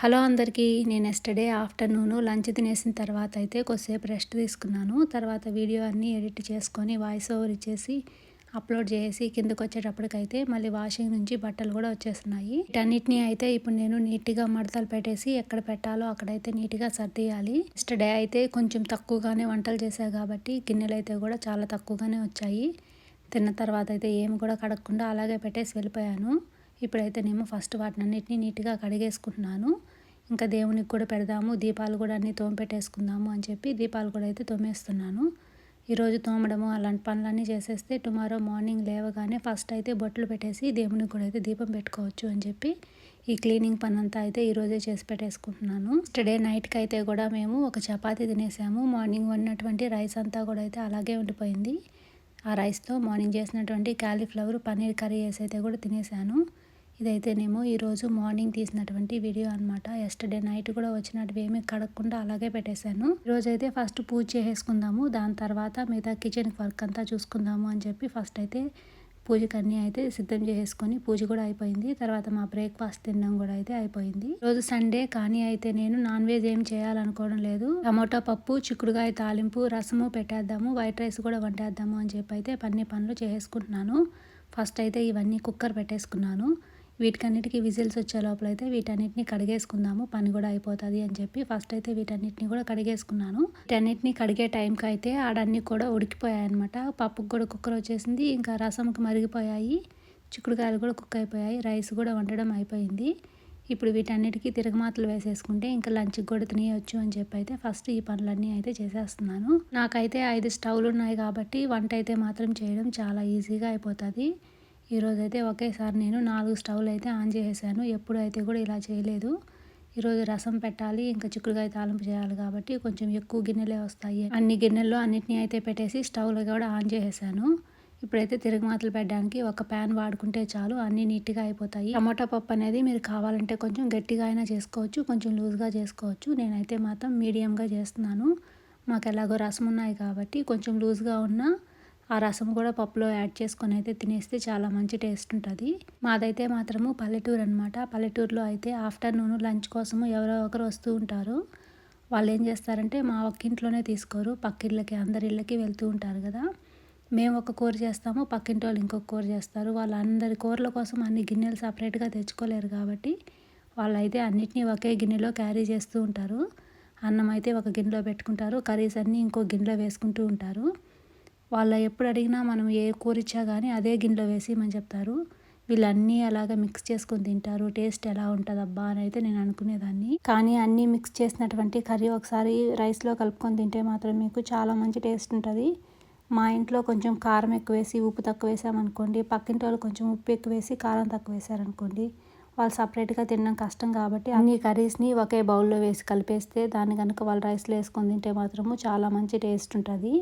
Hello అందరికీ నేను yesterday afternoon lunch తినేసిన తర్వాత అయితే కొద్దిసేపు రెస్ట్ తీసుకున్నాను. తర్వాత వీడియో అన్నీ ఎడిట్ చేసుకొని వాయిస్ ఓవర్ ఇచ్చేసి అప్లోడ్ చేసి కిందకు వచ్చేటప్పటికైతే మళ్ళీ వాషింగ్ నుంచి బట్టలు కూడా వచ్చేస్తున్నాయి. వీటన్నిటిని అయితే ఇప్పుడు నేను నీట్గా మడతలు పెట్టేసి ఎక్కడ పెట్టాలో అక్కడైతే నీట్గా సర్దేయాలి. ఎస్టర్డే అయితే కొంచెం తక్కువగానే వంటలు చేశాను కాబట్టి గిన్నెలు అయితే కూడా చాలా తక్కువగానే వచ్చాయి. తిన్న తర్వాత అయితే ఏమి కూడా కడగకుండా అలాగే పెట్టేసి వెళ్ళిపోయాను. ఇప్పుడైతే నేను ఫస్ట్ వాటిని అన్నిటిని నీట్గా కడిగేసుకుంటున్నాను. ఇంకా దేవునికి కూడా పెడదాము దీపాలు కూడా అన్నీ తోమిపెట్టేసుకుందాము అని చెప్పి దీపాలు కూడా అయితే తోమేస్తున్నాను. ఈరోజు తోమడము అలాంటి పనులన్నీ చేసేస్తే టుమారో మార్నింగ్ లేవగానే ఫస్ట్ అయితే బొట్లు పెట్టేసి దేవునికి కూడా అయితే దీపం పెట్టుకోవచ్చు అని చెప్పి ఈ క్లీనింగ్ పని అంతా అయితే ఈరోజే చేసి పెట్టేసుకుంటున్నాను. టుడే నైట్కి అయితే కూడా మేము ఒక చపాతి తినేసాము. మార్నింగ్ వండినటువంటి రైస్ అంతా కూడా అయితే అలాగే ఉండిపోయింది. ఆ రైస్తో మార్నింగ్ చేసినటువంటి క్యాలీఫ్లవర్ పన్నీర్ కర్రీ వేసి అయితే కూడా తినేసాను. ఇదైతేనేమో ఈరోజు మార్నింగ్ తీసినటువంటి వీడియో అనమాట ఎస్టర్డే నైట్ కూడా వచ్చినట్టు ఏమీ కడగకుండా అలాగే పెట్టేశాను. ఈరోజు అయితే ఫస్ట్ పూజ చేసేసుకుందాము. దాని తర్వాత మిగతా కిచెన్ వర్క్ అంతా చూసుకుందాము అని చెప్పి ఫస్ట్ అయితే పూజకి అన్నీ అయితే సిద్ధం చేసేసుకొని పూజ కూడా అయిపోయింది. తర్వాత మా బ్రేక్ఫాస్ట్ తినడం కూడా అయితే అయిపోయింది. రోజు సండే కానీ అయితే నేను నాన్ వెజ్ ఏం చేయాలనుకోవడం లేదు. టమోటా పప్పు చిక్కుడుగాయ తాలింపు రసము పెట్టేద్దాము వైట్ రైస్ కూడా వంటేద్దాము అని చెప్పి అయితే పన్నీ పనులు చేసుకుంటున్నాను ఫస్ట్ అయితే ఇవన్నీ కుక్కర్ పెట్టేసుకున్నాను. వీటికన్నిటికీ విజిల్స్ వచ్చే లోపల అయితే వీటన్నిటిని కడిగేసుకుందాము. పని కూడా అయిపోతుంది అని చెప్పి ఫస్ట్ అయితే వీటన్నిటిని కూడా కడిగేసుకున్నాను. వీటన్నిటిని కడిగే టైంకి అయితే ఆడన్నీ కూడా ఉడికిపోయాయి అనమాట పప్పుకు కూడా కుక్కర్ వచ్చేసింది. ఇంకా రసంకి మరిగిపోయాయి. చిక్కుడుకాయలు కూడా కుక్ అయిపోయాయి. రైస్ కూడా వండడం అయిపోయింది. ఇప్పుడు వీటన్నిటికీ తిరగమాతలు వేసేసుకుంటే ఇంకా లంచ్కి కూడా తినేయొచ్చు అని చెప్పి అయితే ఫస్ట్ ఈ పనులన్నీ అయితే చేసేస్తున్నాను. నాకైతే ఐదు స్టవ్లు ఉన్నాయి కాబట్టి వంట అయితే మాత్రం చేయడం చాలా ఈజీగా అయిపోతుంది. ఈరోజు అయితే ఒకేసారి నేను నాలుగు స్టవ్లు అయితే ఆన్ చేసేసాను. ఎప్పుడు అయితే కూడా ఇలా చేయలేదు. ఈరోజు రసం పెట్టాలి ఇంకా చిక్కుడుకాయ తాలింపు చేయాలి కాబట్టి కొంచెం ఎక్కువ గిన్నెలే వస్తాయి. అన్ని గిన్నెల్లో అన్నిటిని అయితే పెట్టేసి స్టవ్లు కూడా ఆన్ చేసేసాను. ఇప్పుడైతే తిరుగుమాతలు పెట్టడానికి ఒక ప్యాన్ వాడుకుంటే చాలు అన్నీ నీట్గా అయిపోతాయి. టమాటా పప్పు అనేది మీరు కావాలంటే కొంచెం గట్టిగా అయినా చేసుకోవచ్చు కొంచెం లూజ్గా చేసుకోవచ్చు. నేనైతే మాత్రం మీడియంగా చేస్తున్నాను. మాకు ఎలాగో రసం ఉన్నాయి కాబట్టి కొంచెం లూజ్గా ఉన్న ఆ రసం కూడా పప్పులో యాడ్ చేసుకొని అయితే తినేస్తే చాలా మంచి టేస్ట్ ఉంటుంది. మాదైతే మాత్రము పల్లెటూరు అనమాట పల్లెటూరులో అయితే ఆఫ్టర్నూన్ లంచ్ కోసము ఎవరో ఒకరు వస్తూ ఉంటారు. వాళ్ళు ఏం చేస్తారంటే మా ఒక్కింట్లోనే తీసుకోరు. పక్కిళ్ళకి అందరి ఇళ్ళకి వెళ్తూ ఉంటారు కదా. మేము ఒక కూర చేస్తాము పక్కింటి వాళ్ళు ఇంకొక కూర చేస్తారు. వాళ్ళందరి కూరల కోసం అన్ని గిన్నెలు సపరేట్గా తెచ్చుకోలేరు కాబట్టి వాళ్ళైతే అన్నిటినీ ఒకే గిన్నెలో క్యారీ చేస్తూ ఉంటారు. అన్నం అయితే ఒక గిన్నెలో పెట్టుకుంటారు. కర్రీస్ అన్నీ ఇంకో గిన్నెలో వేసుకుంటూ ఉంటారు. వాళ్ళు ఎప్పుడు అడిగినా మనం ఏ కూర ఇచ్చా కానీ అదే గిన్నెలో వేసేయమని చెప్తారు? వీళ్ళన్నీ అలాగ మిక్స్ చేసుకొని తింటారు. టేస్ట్ ఎలా ఉంటుందబ్బా అని అయితే నేను అనుకునేదాన్ని. కానీ అన్నీ మిక్స్ చేసినటువంటి కర్రీ ఒకసారి రైస్లో కలుపుకొని తింటే మాత్రం మీకు చాలా మంచి టేస్ట్ ఉంటుంది. మా ఇంట్లో కొంచెం కారం ఎక్కువ వేసి ఉప్పు తక్కువ వేసామనుకోండి పక్కింటి వాళ్ళు కొంచెం ఉప్పు ఎక్కువ వేసి కారం తక్కువ వేసారనుకోండి వాళ్ళు సపరేట్గా తినడం కష్టం కాబట్టి అన్ని కర్రీస్ని ఒకే బౌల్లో వేసి కలిపేస్తే దాన్ని కనుక వాళ్ళు రైస్లో వేసుకొని తింటే మాత్రము చాలా మంచి టేస్ట్ ఉంటుంది.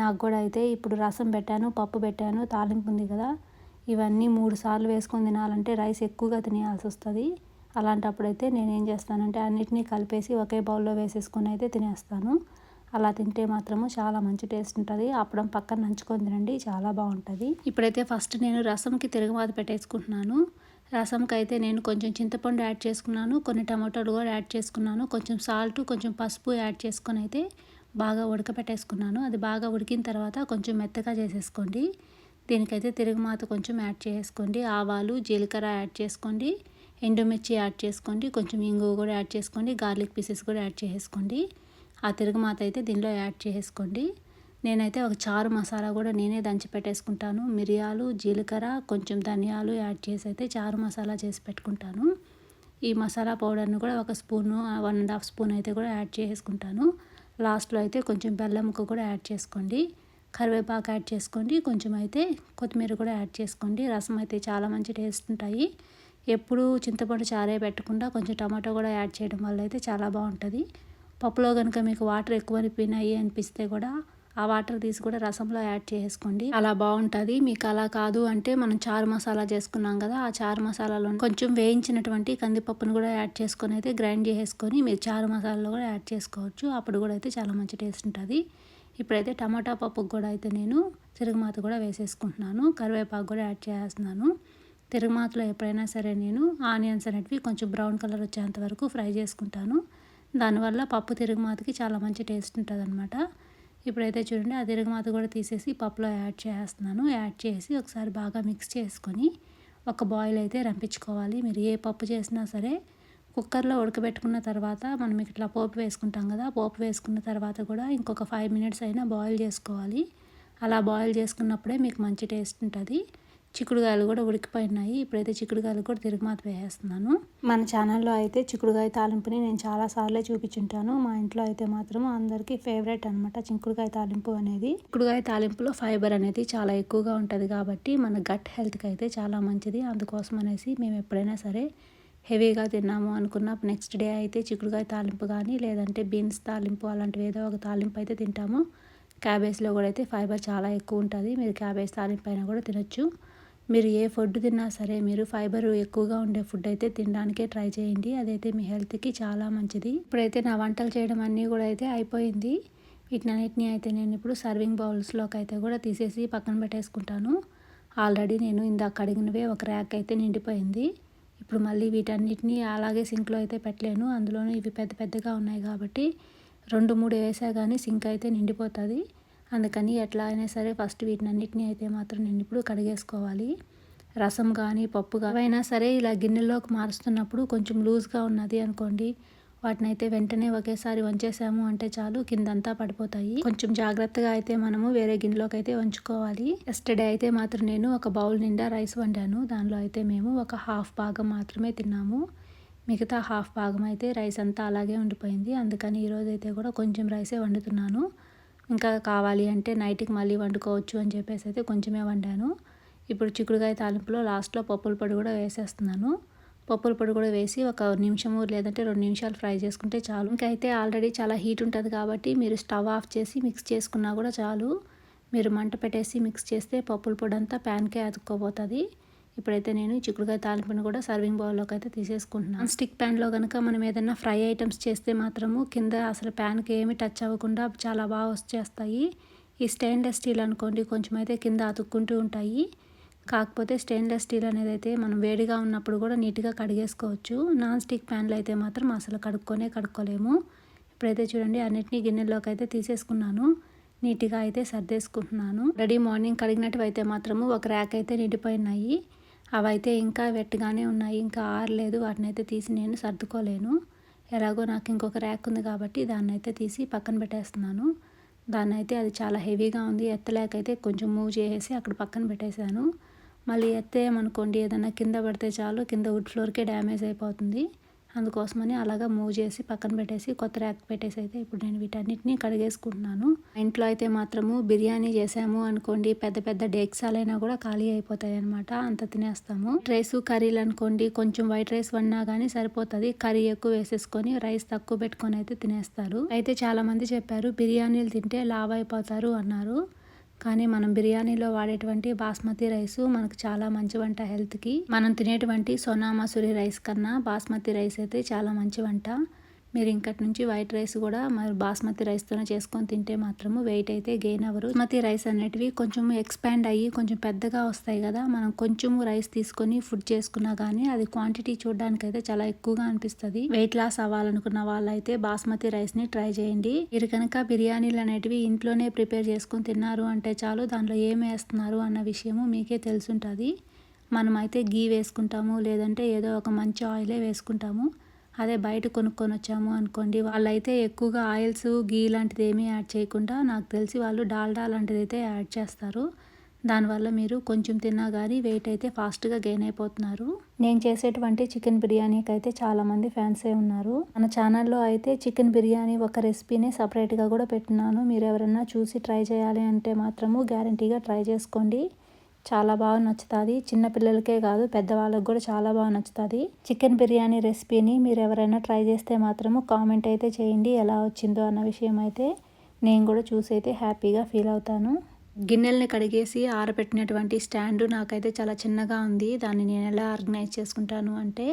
నాకు కూడా అయితే ఇప్పుడు రసం పెట్టాను పప్పు పెట్టాను తాలింపు ఉంది కదా. ఇవన్నీ మూడు సార్లు వేసుకొని తినాలంటే రైస్ ఎక్కువగా తినేయాల్సి వస్తుంది. అలాంటప్పుడు అయితే నేను ఏం చేస్తానంటే అన్నిటినీ కలిపేసి ఒకే బౌల్లో వేసేసుకొని అయితే తినేస్తాను. అలా తింటే మాత్రము చాలా మంచి టేస్ట్ ఉంటుంది. అప్పడం పక్కన నంచుకొని తినండి చాలా బాగుంటుంది. ఇప్పుడైతే ఫస్ట్ నేను రసంకి తిరగమాత పెట్టేసుకుంటున్నాను. రసంకి అయితే నేను కొంచెం చింతపండు యాడ్ చేసుకున్నాను కొన్ని టమాటోలు కూడా యాడ్ చేసుకున్నాను కొంచెం సాల్ట్ కొంచెం పసుపు యాడ్ చేసుకొని అయితే బాగా ఉడకపెట్టేసుకున్నాను. అది బాగా ఉడికిన తర్వాత కొంచెం మెత్తగా చేసేసుకోండి. దీనికైతే తిరుగుమాత కొంచెం యాడ్ చేసుకోండి. ఆవాలు జీలకర్ర యాడ్ చేసుకోండి. ఎండుమిర్చి యాడ్ చేసుకోండి. కొంచెం ఇంగువ కూడా యాడ్ చేసుకోండి. గార్లిక్ పీసెస్ కూడా యాడ్ చేసుకోండి ఆ తిరుగుమాత అయితే దీనిలో యాడ్ చేసుకోండి నేనైతే ఒక చారు మసాలా కూడా నేనే దంచి పెట్టేసుకుంటాను. మిరియాలు జీలకర్ర కొంచెం ధనియాలు యాడ్ చేసి అయితే చారు మసాలా చేసి పెట్టుకుంటాను. ఈ మసాలా పౌడర్ని కూడా ఒక spoon one and half spoon అయితే కూడా యాడ్ చేసుకుంటాను లాస్ట్లో అయితే కొంచెం బెల్లం ముక్క కూడా యాడ్ చేసుకోండి. కరివేపాకు యాడ్ చేసుకోండి. కొంచెం అయితే కొత్తిమీర కూడా యాడ్ చేసుకోండి. రసం అయితే చాలా మంచి టేస్ట్ ఉంటాయి. ఎప్పుడు చింతపండు చారే పెట్టకుండా కొంచెం టమాటో కూడా యాడ్ చేయడం వల్ల అయితే చాలా బాగుంటుంది. పప్పులో కనుక మీకు వాటర్ ఎక్కువ అనిపోయినాయి అనిపిస్తే కూడా ఆ వాటర్ తీసి కూడా రసంలో యాడ్ చేసుకోండి. అలా బాగుంటుంది. మీకు అలా కాదు అంటే మనం చారు మసాలా చేసుకున్నాం కదా ఆ చారు మసాలాలో కొంచెం వేయించినటువంటి కందిపప్పును కూడా యాడ్ చేసుకొని అయితే గ్రైండ్ చేసుకొని మీరు చారు మసాలాలో కూడా యాడ్ చేసుకోవచ్చు. అప్పుడు కూడా అయితే చాలా మంచి టేస్ట్ ఉంటుంది. ఇప్పుడైతే టమాటా పప్పుకు కూడా అయితే నేను తిరుగుమాత కూడా వేసేసుకుంటున్నాను. కరివేపాకు కూడా యాడ్ చేస్తున్నాను. తిరుగుమాతలో ఎప్పుడైనా సరే నేను ఆనియన్స్ అనేటివి కొంచెం బ్రౌన్ కలర్ వచ్చేంత వరకు ఫ్రై చేసుకుంటాను. దానివల్ల పప్పు తిరుగుమాతకి చాలా మంచి టేస్ట్ ఉంటుంది అనమాట ఇప్పుడైతే చూడండి ఆ తిరగమాత కూడా తీసేసి పప్పులో యాడ్ చేస్తున్నాను. యాడ్ చేసి ఒకసారి బాగా మిక్స్ చేసుకొని ఒక బాయిల్ అయితే రంపించుకోవాలి. మీరు ఏ పప్పు చేసినా సరే కుక్కర్లో ఉడకబెట్టుకున్న తర్వాత మనం ఇట్లా పోపు వేసుకుంటాం కదా పోపు వేసుకున్న తర్వాత కూడా ఇంకొక ఫైవ్ మినిట్స్ అయినా బాయిల్ చేసుకోవాలి. అలా బాయిల్ చేసుకున్నప్పుడే మీకు మంచి టేస్ట్ ఉంటుంది. చిక్కుడుకాయలు కూడా ఉడికిపోయినాయి. ఇప్పుడైతే చిక్కుడుకాయలు కూడా తిరుగుమాత వేసేస్తున్నాను. మన ఛానల్లో అయితే చిక్కుడుకాయ తాలింపుని నేను చాలాసార్లే చూపించుంటాను. మా ఇంట్లో అయితే మాత్రం అందరికీ ఫేవరెట్ అనమాట చిక్కుడుకాయ తాలింపు అనేది. చిక్కుడుకాయ తాలింపులో ఫైబర్ అనేది చాలా ఎక్కువగా ఉంటుంది కాబట్టి మన గట్ హెల్త్కి అయితే చాలా మంచిది. అందుకోసం అనేసి మేము ఎప్పుడైనా సరే హెవీగా తిన్నాము అనుకున్న నెక్స్ట్ డే అయితే చిక్కుడుకాయ తాలింపు కానీ లేదంటే బీన్స్ తాలింపు అలాంటివి ఏదో ఒక తాలింపు అయితే తింటాము. క్యాబేజ్లో కూడా అయితే ఫైబర్ చాలా ఎక్కువ ఉంటుంది. మీరు క్యాబేజ్ తాలింపు అయినా కూడా తినొచ్చు. మీరు ఏ ఫుడ్ తిన్నా సరే మీరు ఫైబర్ ఎక్కువగా ఉండే ఫుడ్ అయితే తినడానికే ట్రై చేయండి. అదైతే మీ హెల్త్కి చాలా మంచిది. ఇప్పుడైతే నా వంటలు చేయడం అన్నీ కూడా అయితే అయిపోయింది. వీటినన్నిటిని అయితే నేను ఇప్పుడు సర్వింగ్ బౌల్స్లోకి అయితే కూడా తీసేసి పక్కన పెట్టేసుకుంటాను. ఆల్రెడీ నేను ఇందాక కడిగినవే ఒక ర్యాక్ అయితే నిండిపోయింది. ఇప్పుడు మళ్ళీ వీటన్నిటిని అలాగే సింక్లో అయితే పెట్టలేను. అందులోనూ ఇవి పెద్ద పెద్దగా ఉన్నాయి కాబట్టి రెండు మూడు వేసా కానీ సింక్ అయితే నిండిపోతుంది. అందుకని ఎట్లా అయినా సరే ఫస్ట్ వీటిని అన్నిటినీ అయితే మాత్రం నేను ఇప్పుడు కడిగేసుకోవాలి. రసం కానీ పప్పు కానీ అయినా సరే ఇలా గిన్నెలోకి మారుస్తున్నప్పుడు కొంచెం లూజ్గా ఉన్నది అనుకోండి. వాటిని అయితే వెంటనే ఒకేసారి వంచేసాము అంటే చాలు కిందంతా పడిపోతాయి. కొంచెం జాగ్రత్తగా అయితే మనము వేరే గిన్నెలోకి అయితే వంచుకోవాలి. ఎస్టర్డే అయితే మాత్రం నేను ఒక బౌల్ నిండా రైస్ వండాను. దానిలో అయితే మేము ఒక హాఫ్ భాగం మాత్రమే తిన్నాము. మిగతా హాఫ్ భాగం అయితే రైస్ అంతా అలాగే ఉండిపోయింది. అందుకని ఈరోజు అయితే కూడా కొంచెం రైసే వండుతున్నాను. ఇంకా కావాలి అంటే నైట్కి మళ్ళీ వండుకోవచ్చు అని చెప్పేసి అయితే కొంచెమే వండాను. ఇప్పుడు చిక్కుడుకాయ తాలింపులో లాస్ట్లో పప్పుల పొడి కూడా వేసేస్తున్నాను. పప్పుల పొడి కూడా వేసి ఒక నిమిషము లేదంటే రెండు నిమిషాలు ఫ్రై చేసుకుంటే చాలు. ఇంకా అయితే ఆల్రెడీ చాలా హీట్ ఉంటుంది కాబట్టి మీరు స్టవ్ ఆఫ్ చేసి మిక్స్ చేసుకున్నా కూడా చాలు. మీరు మంట పెట్టేసి మిక్స్ చేస్తే పప్పుల పొడి అంతా ప్యాన్కే అతుక్కోబోతుంది. ఇప్పుడైతే నేను చిక్కుడుకాయ తాలింపుని కూడా సర్వింగ్ బౌల్లోకి అయితే తీసేసుకుంటున్నాను. స్టిక్ ప్యాన్లో కనుక మనం ఏదైనా ఫ్రై ఐటమ్స్ చేస్తే మాత్రము కింద అసలు ప్యాన్కి ఏమి టచ్ అవ్వకుండా చాలా బాగా వచ్చేస్తాయి. ఈ స్టెయిన్లెస్ స్టీల్ అనుకోండి కొంచెం అయితే కింద అతుక్కుంటూ ఉంటాయి. కాకపోతే స్టెయిన్లెస్ స్టీల్ అనేది అయితే మనం వేడిగా ఉన్నప్పుడు కూడా నీట్గా కడిగేసుకోవచ్చు. నాన్ స్టిక్ ప్యాన్లు అయితే మాత్రం అసలు కడుక్కొనే కడుక్కోలేము. ఇప్పుడైతే చూడండి అన్నిటినీ గిన్నెలోకి అయితే తీసేసుకున్నాను. నీట్గా అయితే సర్దేసుకుంటున్నాను. రెడీ మార్నింగ్ కడిగినట్టు అయితే మాత్రము ఒక ర్యాక్ అయితే నిండిపోయినాయి. అవైతే ఇంకా వెట్టుగానే ఉన్నాయి. ఇంకా ఆరలేదు వాటిని అయితే తీసి నేను సర్దుకోలేను. ఎలాగో నాకు ఇంకొక ర్యాక్ ఉంది కాబట్టి దాన్ని అయితే తీసి పక్కన పెట్టేస్తున్నాను. దాన్ని అయితే అది చాలా హెవీగా ఉంది. ఎత్తలేకైతే కొంచెం మూవ్ చేసేసి అక్కడ పక్కన పెట్టేశాను. మళ్ళీ ఎత్తేయమనుకోండి ఏదైనా కింద పడితే చాలు కింద వుడ్ ఫ్లోర్కే డ్యామేజ్ అయిపోతుంది. అందుకోసమని అలాగా మూవ్ చేసి పక్కన పెట్టేసి కొత్త ర్యాక్ పెట్టేసి అయితే ఇప్పుడు నేను వీటన్నిటిని కడిగేసుకుంటున్నాను. ఇంట్లో అయితే మాత్రము బిర్యానీ చేసాము అనుకోండి పెద్ద పెద్ద డేక్సాలైనా కూడా ఖాళీ అయిపోతాయి అనమాట అంత తినేస్తాము. రైస్ కర్రీలు అనుకోండి కొంచెం వైట్ రైస్ వన్నా కానీ సరిపోతుంది. కర్రీ ఎక్కువ వేసేసుకొని రైస్ తక్కువ పెట్టుకొని అయితే తినేస్తారు. అయితే చాలా మంది చెప్పారు బిర్యానీలు తింటే లావ్ అయిపోతారు అన్నారు. కానీ మనం బిర్యానీలో వాడేటువంటి బాస్మతి రైస్ మనకు చాలా మంచి వంట హెల్త్కి. మనం తినేటువంటి సోనా మసూరి రైస్ కన్నా బాస్మతి రైస్ అయితే చాలా మంచి వంట. మీరు ఇంకటి నుంచి వైట్ రైస్ కూడా మరి బాస్మతి రైస్తోనే చేసుకొని తింటే మాత్రము వెయిట్ అయితే గెయిన్ అవ్వరు. బాస్మతి రైస్ అనేటివి కొంచెం ఎక్స్పాండ్ అయ్యి కొంచెం పెద్దగా వస్తాయి కదా మనం కొంచెము రైస్ తీసుకొని ఫుడ్ చేసుకున్నా కానీ అది క్వాంటిటీ చూడడానికి అయితే చాలా ఎక్కువగా అనిపిస్తుంది. వెయిట్ లాస్ అవ్వాలనుకున్న వాళ్ళైతే బాస్మతి రైస్ని ట్రై చేయండి. మీరు కనుక బిర్యానీలు అనేటివి ఇంట్లోనే ప్రిపేర్ చేసుకొని తిన్నారు అంటే చాలు దాంట్లో ఏం వేస్తున్నారు అన్న విషయము మీకే తెలుసుంటుంది. మనమైతే గీ వేసుకుంటాము లేదంటే ఏదో ఒక మంచి ఆయిలే వేసుకుంటాము. అదే బయట కొనుక్కొని వచ్చాము అనుకోండి. వాళ్ళైతే ఎక్కువగా ఆయిల్స్ గీ లాంటిది ఏమీ యాడ్ చేయకుండా నాకు తెలిసి వాళ్ళు డాల్డా లాంటిది అయితే యాడ్ చేస్తారు. దానివల్ల మీరు కొంచెం తిన్నా కానీ వెయిట్ అయితే ఫాస్ట్గా గెయిన్ అయిపోతున్నారు. నేను చేసేటువంటి చికెన్ బిర్యానీకి అయితే చాలామంది ఫ్యాన్సే ఉన్నారు. మన ఛానల్లో అయితే చికెన్ బిర్యానీ ఒక రెసిపీని సపరేట్గా కూడా పెట్టినాను. మీరు ఎవరైనా చూసి ట్రై చేయాలి అంటే మాత్రము గ్యారంటీగా ట్రై చేసుకోండి. చాలా బాగా నచ్చుతుంది. చిన్నపిల్లలకే కాదు పెద్దవాళ్ళకి కూడా చాలా బాగా నచ్చుతుంది. చికెన్ బిర్యానీ రెసిపీని మీరు ఎవరైనా ట్రై చేస్తే మాత్రము కామెంట్ అయితే చేయండి. ఎలా వచ్చిందో అన్న విషయం అయితే నేను కూడా చూసి అయితే హ్యాపీగా ఫీల్ అవుతాను. గిన్నెల్ని కడిగేసి ఆరబెట్టినటువంటి స్టాండ్ నాకైతే చాలా చిన్నగా ఉంది. దాన్ని నేను ఎలా ఆర్గనైజ్ చేసుకుంటాను అంటే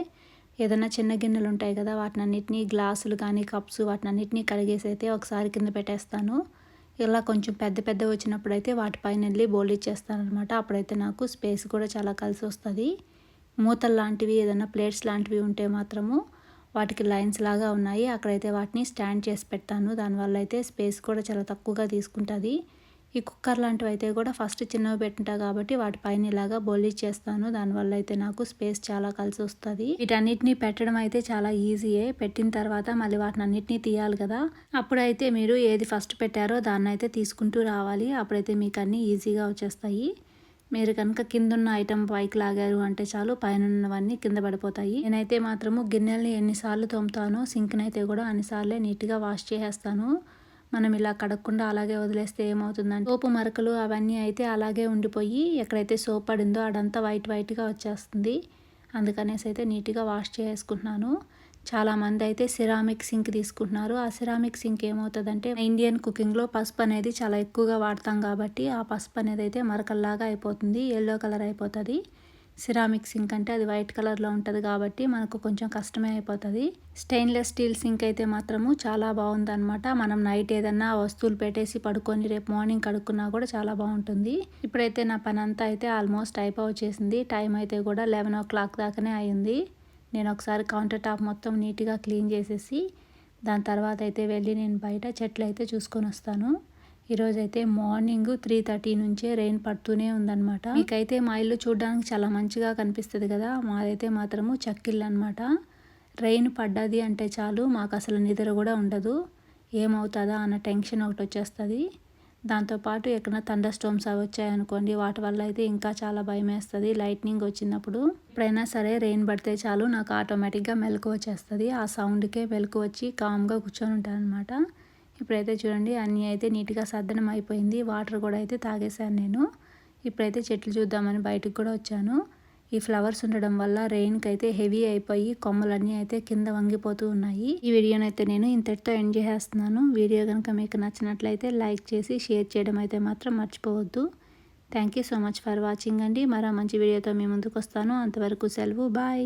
ఏదైనా చిన్న గిన్నెలు ఉంటాయి కదా వాటినన్నిటినీ గ్లాసులు కానీ కప్స్ వాటిని అన్నిటినీ కడిగేసి అయితే ఒకసారి కింద పెట్టేస్తాను. ఇలా కొంచెం పెద్ద పెద్ద వచ్చినప్పుడు అయితే వాటిపైన వెళ్ళి బోల్డ్ ఇచ్చేస్తాను అనమాట అప్పుడైతే నాకు స్పేస్ కూడా చాలా కలిసి వస్తుంది. మూతలు లాంటివి ఏదైనా ప్లేట్స్ లాంటివి ఉంటే మాత్రము వాటికి లైన్స్ లాగా ఉన్నాయి. అక్కడైతే వాటిని స్టాండ్ చేసి పెట్టాను దానివల్ల అయితే స్పేస్ కూడా చాలా తక్కువగా తీసుకుంటుంది. ఈ కుక్కర్ లాంటివి అయితే కూడా ఫస్ట్ చిన్నవి పెట్టింటా కాబట్టి వాటిపైన ఇలాగా బొల్లి చేస్తాను. దానివల్ల అయితే నాకు స్పేస్ చాలా కలిసి వస్తుంది. వీటన్నిటిని పెట్టడం అయితే చాలా ఈజీయే. పెట్టిన తర్వాత మళ్ళీ వాటిని అన్నిటినీ తీయాలి కదా. అప్పుడైతే మీరు ఏది ఫస్ట్ పెట్టారో దాన్ని అయితే తీసుకుంటూ రావాలి. అప్పుడైతే మీకు అన్నీ ఈజీగా వచ్చేస్తాయి. మీరు కనుక కిందున్న ఐటమ్ పైకి లాగారు అంటే చాలు పైన ఉన్నవన్నీ కింద పడిపోతాయి. నేనైతే మాత్రము గిన్నెల్ని ఎన్నిసార్లు తోముతానో సింక్నైతే కూడా అన్నిసార్లే నీట్గా వాష్ చేసేస్తాను. మనం ఇలా కడగకుండా అలాగే వదిలేస్తే ఏమవుతుందంటే సోపు మరకలు అవన్నీ అయితే అలాగే ఉండిపోయి ఎక్కడైతే సోప్ పడిందో అడంతా వైట్ వైట్గా వచ్చేస్తుంది. అందుకనేసి అయితే నీట్గా వాష్ చేసుకుంటున్నాను. చాలామంది అయితే సిరామిక్ సింక్ తీసుకుంటున్నారు. ఆ సిరామిక్ సింక్ ఏమవుతుందంటే ఇండియన్ కుకింగ్లో పసుపు అనేది చాలా ఎక్కువగా వాడతాం కాబట్టి ఆ పసుపు అనేది అయితే మరకల్లాగా అయిపోతుంది ఎల్లో కలర్ అయిపోతుంది. సిరామిక్ సింక్ అంటే అది వైట్ కలర్లో ఉంటుంది కాబట్టి మనకు కొంచెం కష్టమే అయిపోతుంది. స్టెయిన్లెస్ స్టీల్ సింక్ అయితే మాత్రము చాలా బాగుందన్నమాట. మనం నైట్ ఏదన్నా వస్తువులు పెట్టేసి పడుకొని రేపు మార్నింగ్ కడుక్కున్నా కూడా చాలా బాగుంటుంది. ఇప్పుడైతే నా పని అంతా అయితే ఆల్మోస్ట్ అయిపో వచ్చేసింది. టైం అయితే కూడా లెవెన్ ఓ క్లాక్ దాకానే అయింది నేను ఒకసారి కౌంటర్ టాప్ మొత్తం నీట్గా క్లీన్ చేసేసి దాని తర్వాత అయితే వెళ్ళి నేను బయట చెట్లు అయితే చూసుకొని వస్తాను. ఈరోజైతే మార్నింగ్ త్రీ థర్టీ నుంచే రెయిన్ పడుతూనే ఉందన్నమాట. మీకైతే మా ఇల్లు చూడడానికి చాలా మంచిగా కనిపిస్తుంది కదా? మాదైతే మాత్రము చక్కిల్లు అనమాట రెయిన్ పడ్డది అంటే చాలు మాకు అసలు నిద్ర కూడా ఉండదు. ఏమవుతుందా అన్న టెన్షన్ ఒకటి వచ్చేస్తుంది. దాంతోపాటు ఎక్కడ తండర్ స్టోమ్స్ అవి వచ్చాయనుకోండి వాటి వల్ల అయితే ఇంకా చాలా భయం వేస్తుంది లైట్నింగ్ వచ్చినప్పుడు ఎప్పుడైనా సరే రెయిన్ పడితే చాలు నాకు ఆటోమేటిక్గా మెలకు వచ్చేస్తుంది. ఆ సౌండ్కే మెలకు వచ్చి కామ్గా కూర్చొని ఉంటాను అనమాట ఇప్పుడైతే చూడండి అన్నీ అయితే నీట్గా సర్దనం అయిపోయింది. వాటర్ కూడా అయితే తాగేశాను నేను. ఇప్పుడైతే చెట్లు చూద్దామని బయటకు కూడా వచ్చాను. ఈ ఫ్లవర్స్ ఉండడం వల్ల రెయిన్కి అయితే హెవీ అయిపోయి కొమ్మలన్నీ అయితే కింద వంగిపోతూ ఉన్నాయి. ఈ వీడియోని అయితే నేను ఇంతటితో ఎండ్ చేసేస్తున్నాను. వీడియో కనుక మీకు నచ్చినట్లయితే లైక్ చేసి షేర్ చేయడం అయితే మాత్రం మర్చిపోవద్దు. Thank you so much for watching అండి. మరో మంచి వీడియోతో మీ ముందుకు వస్తాను. అంతవరకు సెలవు. బాయ్.